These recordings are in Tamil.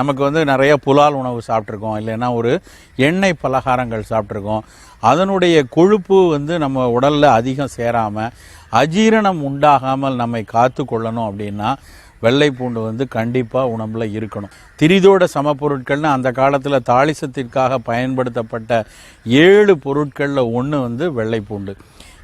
நமக்கு வந்து நிறைய புலால் உணவு சாப்பிட்ருக்கோம் இல்லைன்னா ஒரு எண்ணெய் பலகாரங்கள் சாப்பிட்ருக்கோம் அதனுடைய கொழுப்பு வந்து நம்ம உடலில் அதிகம் சேராமல் அஜீரணம் உண்டாகாமல் நம்மை காத்து கொள்ளணும் அப்படின்னா வெள்ளை பூண்டு வந்து கண்டிப்பாக உணவில் இருக்கணும். திரிதோட சமப்பொருட்கள்னு அந்த காலத்தில் தாளிசத்திற்காக பயன்படுத்தப்பட்ட ஏழு பொருட்களில் ஒன்று வந்து வெள்ளை பூண்டு.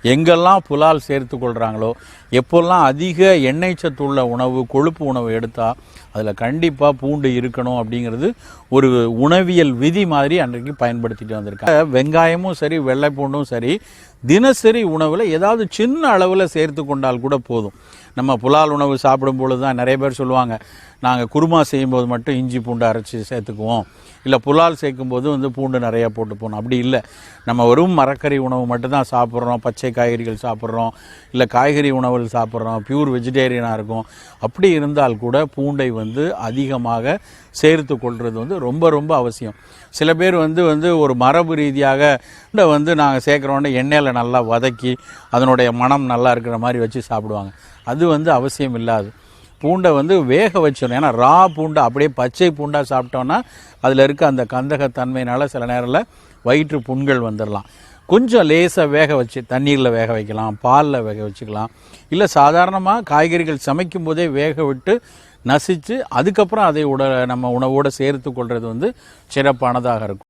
எங்கெல்லாம் புலால் சேர்த்து கொள்கிறாங்களோ எப்போல்லாம் அதிக எண்ணெய் சத்து உள்ள உணவு கொழுப்பு உணவு எடுத்தால் அதில் கண்டிப்பாக பூண்டு இருக்கணும் அப்படிங்கிறது ஒரு உணவியல் விதி மாதிரி அன்றைக்கு பயன்படுத்திட்டு வந்திருக்காங்க. வெங்காயமும் சரி வெள்ளை பூண்டும் சரி தினசரி உணவில் ஏதாவது சின்ன அளவில் சேர்த்து கொண்டால் கூட போதும். நம்ம புலால் உணவு சாப்பிடும் பொழுது தான் நிறைய பேர் சொல்லுவாங்க நாங்கள் குருமா செய்யும்போது மட்டும் இஞ்சி பூண்டு அரைச்சி சேர்த்துக்குவோம். இல்லை புலால் சேர்க்கும்போது வந்து பூண்டு நிறையா போட்டுப்போம். அப்படி இல்லை. நம்ம வெறும் மரக்கறி உணவு மட்டும்தான் சாப்பிட்றோம் பச்சை காய்கறிகள் சாப்பிட்றோம் இல்லை காய்கறி உணவுகள் சாப்பிட்றோம் பியூர் வெஜிடேரியனாக இருக்கும். அப்படி இருந்தால் கூட பூண்டை வந்து அதிகமாக சேர்த்து கொள்வது வந்து ரொம்ப ரொம்ப அவசியம். சில பேர் வந்து வந்து ஒரு மரபு ரீதியாக வந்து நாங்கள் சேர்க்குறோன்னே எண்ணெயில் நல்லா வதக்கி அதனுடைய மனம் நல்லா இருக்கிற மாதிரி வச்சு சாப்பிடுவாங்க. அது வந்து அவசியம் இல்லாது. பூண்டை வந்து வேக வச்சிடணும். ஏன்னா ரா பூண்டை அப்படியே பச்சை பூண்டாக சாப்பிட்டோன்னா அதில் இருக்க அந்த கந்தகத்தன்மையினால சில நேரத்தில் வயிற்று புண்கள் வந்துடலாம் கொஞ்சம் லேசாக வேக வச்சு தண்ணீரில் வேக வைக்கலாம் பாலில் வேக வச்சுக்கலாம். இல்லை சாதாரணமாக காய்கறிகள் சமைக்கும் போதே வேக விட்டு நசித்து அதுக்கப்புறம் அதை உட நம்ம உணவோடு சேர்த்து கொள்வது வந்து சிறப்பானதாக இருக்கும்.